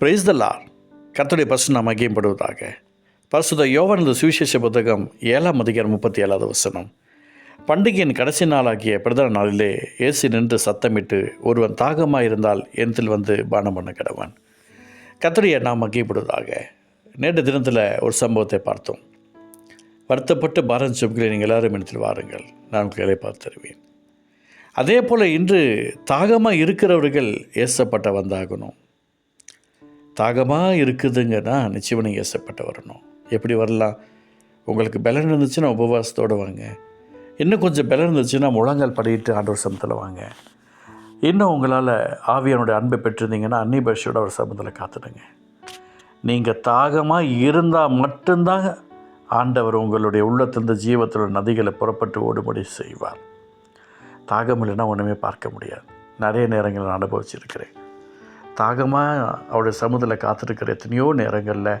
Praise the லார் கர்த்தருடைய பசு நாம் மகியப்படுவதாக பரிசுத யோவானது சுவிசேஷ புத்தகம் ஏழாம் அதிகாரம் முப்பத்தி ஏழாவது வசனம். பண்டிகையின் கடைசி நாளாகிய பிரதான நாளிலே இயேசு நின்று சத்தமிட்டு ஒருவன் தாகமாக இருந்தால் எண்ணத்தில் வந்து பானம் பண்ண கிடவன். கர்த்தருடைய நாம் மகியப்படுவதாக நேற்று தினத்தில் ஒரு சம்பவத்தை பார்த்தோம். வருத்தப்பட்டு பாரன் சும்களை நீங்கள் எல்லாரும் இடத்தில் வாருங்கள் நான் உங்களுக்கு பார்த்து தருவேன். அதே போல் இன்று தாகமாக இருக்கிறவர்கள் ஏசப்பட்ட வந்தாகணும். தாகமாக இருக்குதுங்கன்னா நிச்சயமாக நீங்கள் ஏசப்பட்ட வரணும். எப்படி வரலாம்? உங்களுக்கு பலன் இருந்துச்சுன்னா உபவாசத்தோடு வாங்க. இன்னும் கொஞ்சம் பலன் இருந்துச்சுன்னா முழங்கால் படிட்டு ஆண்டவர் சமத்தில் வாங்க. இன்னும் உங்களால் ஆவியனுடைய அன்பை பெற்றிருந்தீங்கன்னா அன்னி பாஷையோட ஒரு சமத்தில் காத்துடுங்க. நீங்கள் தாகமாக இருந்தால் மட்டும்தான் ஆண்டவர் உங்களுடைய உள்ளத்திலிருந்து ஜீவத்தில் நதிகளை புறப்பட்டு ஓடுபடி செய்வார். தாகம் இல்லைன்னா ஒன்றுமே பார்க்க முடியாது. நிறைய நேரங்கள் நான் அனுபவிச்சிருக்கிறேன். தாகமாக அவருடைய சமூகத்தில் காத்திருக்கிற எத்தனையோ நேரங்களில்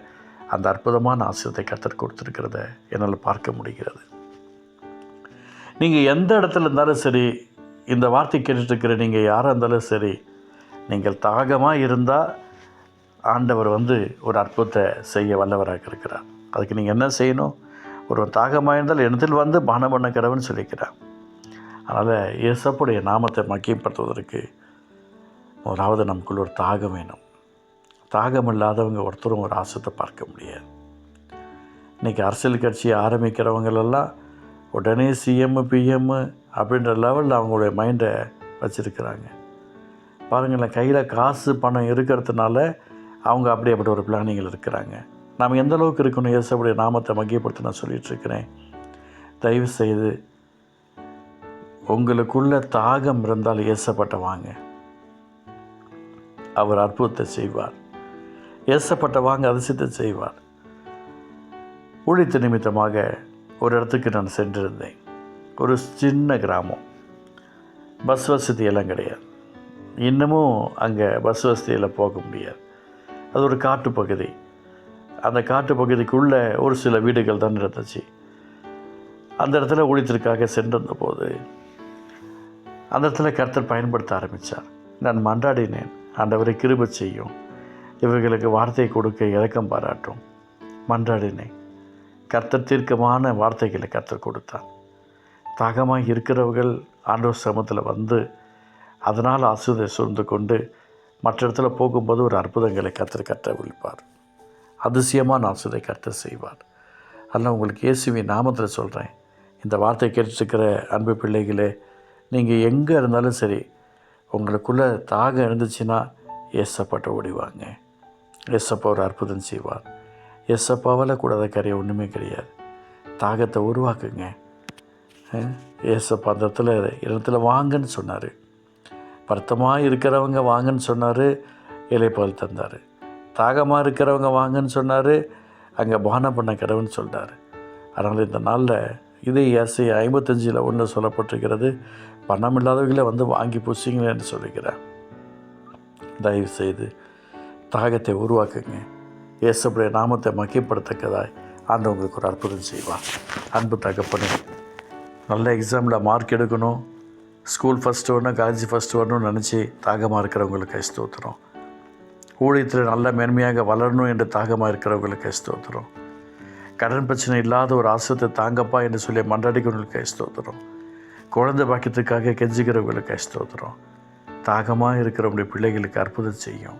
அந்த அற்புதமான ஆசிரியத்தை கற்றுக் கொடுத்துருக்கிறத என்னால் பார்க்க முடிகிறது. நீங்கள் எந்த இடத்துல இருந்தாலும் சரி இந்த வார்த்தை கேட்டுட்ருக்கிற நீங்கள் யாராக இருந்தாலும் சரி நீங்கள் தாகமாக இருந்தால் ஆண்டவர் வந்து ஒரு அற்புதத்தை செய்ய வல்லவராக இருக்கிறார். அதுக்கு நீங்கள் என்ன செய்யணும்? ஒரு தாகமாக இருந்தால் இடத்தில் வந்து பானம் பண்ண கடவுன்னு சொல்லிக்கிறார். அதனால் இயேசப்புடைய நாமத்தை மக்கியப்படுத்துவதற்கு முதலாவது நமக்குள்ள ஒரு தாகம் வேணும். தாகம் இல்லாதவங்க ஒருத்தரும் ஒரு ஆசத்தை பார்க்க முடியாது. இன்றைக்கி அரசியல் கட்சியை ஆரம்பிக்கிறவங்களெல்லாம் உடனே சிஎம் பிஎம் அப்படின்ற லெவலில் அவங்களுடைய மைண்டை வச்சுருக்கிறாங்க. பாருங்களேன் கையில் காசு பணம் இருக்கிறதுனால அவங்க அப்படி அப்படி ஒரு பிளானிங்கில் இருக்கிறாங்க. நாம் எந்த அளவுக்கு இருக்கணும்? இயேசுடைய நாமத்தை மகியப்படுத்த நான் சொல்லிகிட்ருக்கிறேன் தயவு செய்து உங்களுக்குள்ள தாகம் இருந்தால் ஏசப்பட்ட வாங்க. அவர் அற்புதத்தை செய்வார். ஏசப்பட்ட வாங்க அதிசயத்தை செய்வார். ஊழித்து நிமித்தமாக ஒரு இடத்துக்கு நான் சென்றிருந்தேன். ஒரு சின்ன கிராமம். பஸ் வசதி எல்லாம் கிடையாது. இன்னமும் அங்கே பஸ் வசதியில் போக முடியாது. அது ஒரு காட்டு பகுதி. அந்த காட்டு பகுதிக்குள்ளே ஒரு சில வீடுகள் தான் இருந்துச்சு. அந்த இடத்துல ஊழியத்திற்காக சென்றிருந்த போது அந்த இடத்துல கருத்தர் பயன்படுத்த ஆரம்பித்தார் நான் மன்றாடினேன். ஆண்டவரை கிருப செய்யும். இவர்களுக்கு வார்த்தை கொடுக்க இறக்கம் பாராட்டும். மன்றாடினேன் கர்த்தர் தீர்க்கமான வார்த்தைகளை கர்த்தர் கொடுத்தார். தாகமாக இருக்கிறவர்கள் ஆண்டவர் சமத்தில் வந்து அதனால் ஆசுதை சூழ்ந்து கொண்டு மற்ற இடத்துல போகும்போது ஒரு அற்புதங்களை கர்த்தர் கற்ற விழிப்பார் அதிசயமான ஆசுதை கர்த்தர் செய்வார். அதனால் உங்களுக்கு இயேசுவி நாமத்தில் சொல்கிறேன் இந்த வார்த்தை கேட்டுருக்கிற அன்பு பிள்ளைகளே நீங்கள் எங்கே இருந்தாலும் சரி உங்களுக்குள்ளே தாகம் இருந்துச்சுன்னா ஏசப்பாட்ட ஓடிவாங்க. ஏசப்பா ஒரு அற்புதம் செய்வார். ஏசப்பாவால் கூடாத கரையை ஒன்றுமே கிடையாது. தாகத்தை உருவாக்குங்க. ஏசப்பா அந்த இடத்துல இடத்துல வாங்கன்னு சொன்னார். வருத்தமாக இருக்கிறவங்க வாங்கன்னு சொன்னார் இலைப்பால் தந்தார். தாகமாக இருக்கிறவங்க வாங்கன்னு சொன்னார் அங்கே பானம் பண்ண கடவுன்னு சொன்னார் அதனால் இந்த நாளில் இதே ஏசை ஐம்பத்தஞ்சில் ஒன்று சொல்லப்பட்டிருக்கிறது பணம் இல்லாதவர்களே வந்து வாங்கி பூசிங்களேன்னு சொல்லிக்கிறேன் தயவு செய்து தாகத்தை உருவாக்குங்க. இயேசுடைய நாமத்தை மக்கிப்படுத்தக்கதாய் ஆண்டு உங்களுக்கு ஒரு அற்புதம் செய்வார். அன்பு தகப்பனே நல்ல எக்ஸாமில் மார்க் எடுக்கணும். ஸ்கூல் ஃபஸ்ட்டு வரணும் காலேஜ் ஃபஸ்ட்டு வரணும்னு நினச்சி தாகமாக இருக்கிறவங்களுக்கு ஸ்தோத்திரம். ஊழியத்தில் நல்ல மேன்மையாக வளரணும் என்று தாகமாக இருக்கிறவங்களுக்கு ஸ்தோத்திரம். கடன் பிரச்சனை இல்லாத ஒரு ஆசத்தை தாங்கப்பா என்று சொல்லி மன்றாடிக்கிறவங்களுக்கு ஸ்தோத்திரம். குழந்தை பாக்கியத்துக்காக கெஞ்சுகிறவங்களுக்கு ஸ்தோத்திரம். தாகமாக இருக்கிறவங்களுடைய பிள்ளைகளுக்கு அற்புதம் செய்யும்.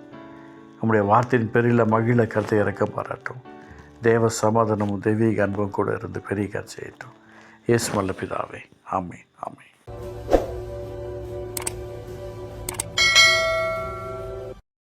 நம்முடைய வார்த்தையின் பெரியில் மகிழ கருத்தை இறக்க பாராட்டும். தேவ சமாதானமும் தெய்வீக அன்பும் கூட இருந்து பெரிய செய்யட்டும் ஏசு மல்ல பிதாவே ஆமே ஆமே